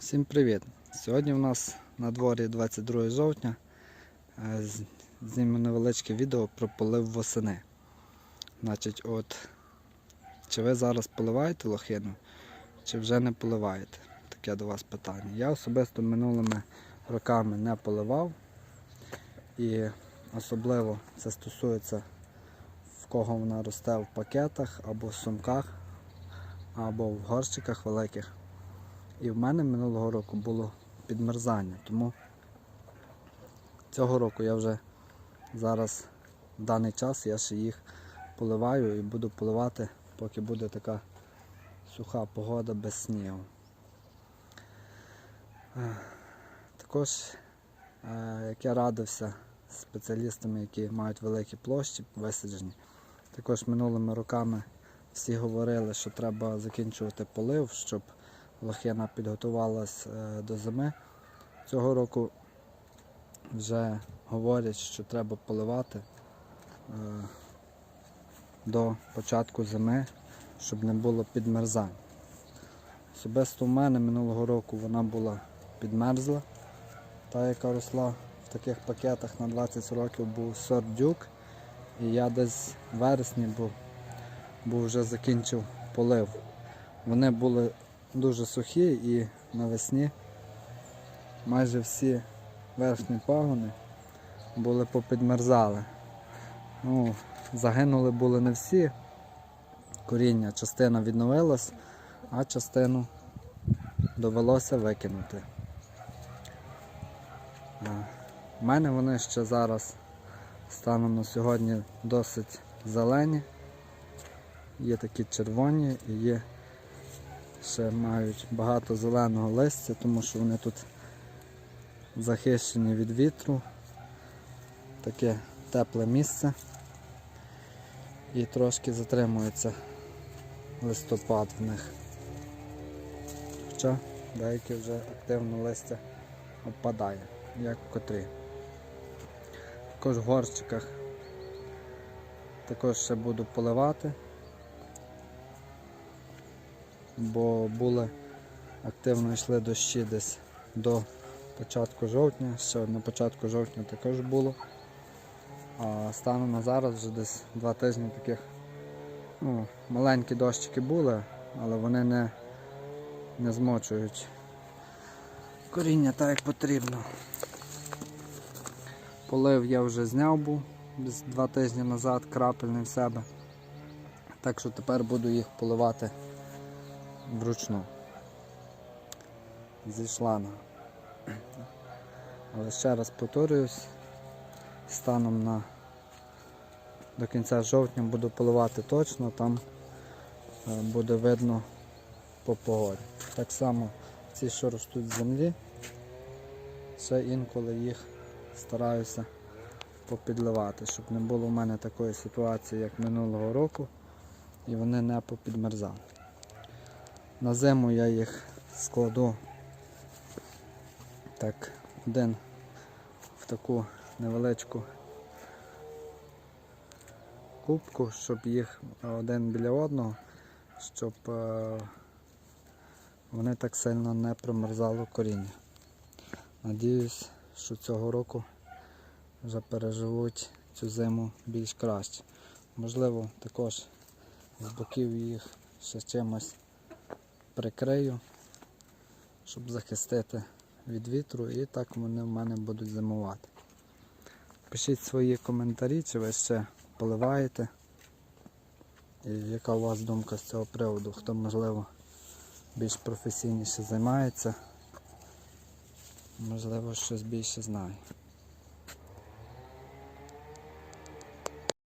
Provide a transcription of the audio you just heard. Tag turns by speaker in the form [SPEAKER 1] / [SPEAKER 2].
[SPEAKER 1] Всім привіт! Сьогодні у нас на дворі 22 жовтня. Е, Знімемо невеличке відео про полив восени. Значить, от, чи ви зараз поливаєте лохину, чи вже не поливаєте? Таке до вас питання. Я особисто минулими роками не поливав. І особливо це стосується в кого вона росте в пакетах або в сумках, або в горщиках великих. І в мене минулого року було підмерзання. Тому цього року я вже зараз в даний час я ще їх поливаю і буду поливати, поки буде така суха погода без снігу. Е, Також, е, як я радився спеціалістами, які мають великі площі висаджені, також минулими роками всі говорили, що треба закінчувати полив, щоб лохина підготувалась е, до зими. Цього року вже говорять, що треба поливати е, до початку зими, щоб не було підмерзань. Особисто в мене минулого року вона була підмерзла, та яка росла в таких пакетах на 20 років був сорт дюк. І я десь в вересні був, був вже закінчив полив. Вони були дуже сухі і навесні майже всі верхні пагони були попідмерзали. Ну, загинули були не всі. Коріння, частина відновилась, а частину довелося викинути. У мене вони ще зараз станом на сьогодні досить зелені. Є такі червоні і є ще мають багато зеленого листя, тому що вони тут захищені від вітру. Таке тепле місце. І трошки затримується листопад в них. Хоча деякі вже активно листя опадає, як котрі. Також в горщиках також ще буду поливати бо були активно йшли дощі десь до початку жовтня, ще на початку жовтня також було. А станом на зараз вже десь два тижні таких ну, маленькі дощики були, але вони не, не змочують коріння так, як потрібно. Полив я вже зняв був десь два тижні назад, крапельний в себе. Так що тепер буду їх поливати вручну зі шланга. Але ще раз повторююсь, станом на до кінця жовтня буду поливати точно, там е, буде видно по погоді. Так само ці, що ростуть з землі, ще інколи їх стараюся попідливати, щоб не було в мене такої ситуації, як минулого року, і вони не попідмерзали. На зиму я їх складу так, один в таку невеличку кубку, щоб їх один біля одного, щоб е, вони так сильно не промерзало коріння. Надіюсь, що цього року вже переживуть цю зиму більш краще. Можливо, також з боків їх ще чимось прикрию, щоб захистити від вітру і так вони в мене будуть зимувати. Пишіть свої коментарі, чи ви ще поливаєте, і яка у вас думка з цього приводу, хто можливо більш професійніше займається, можливо щось більше знає.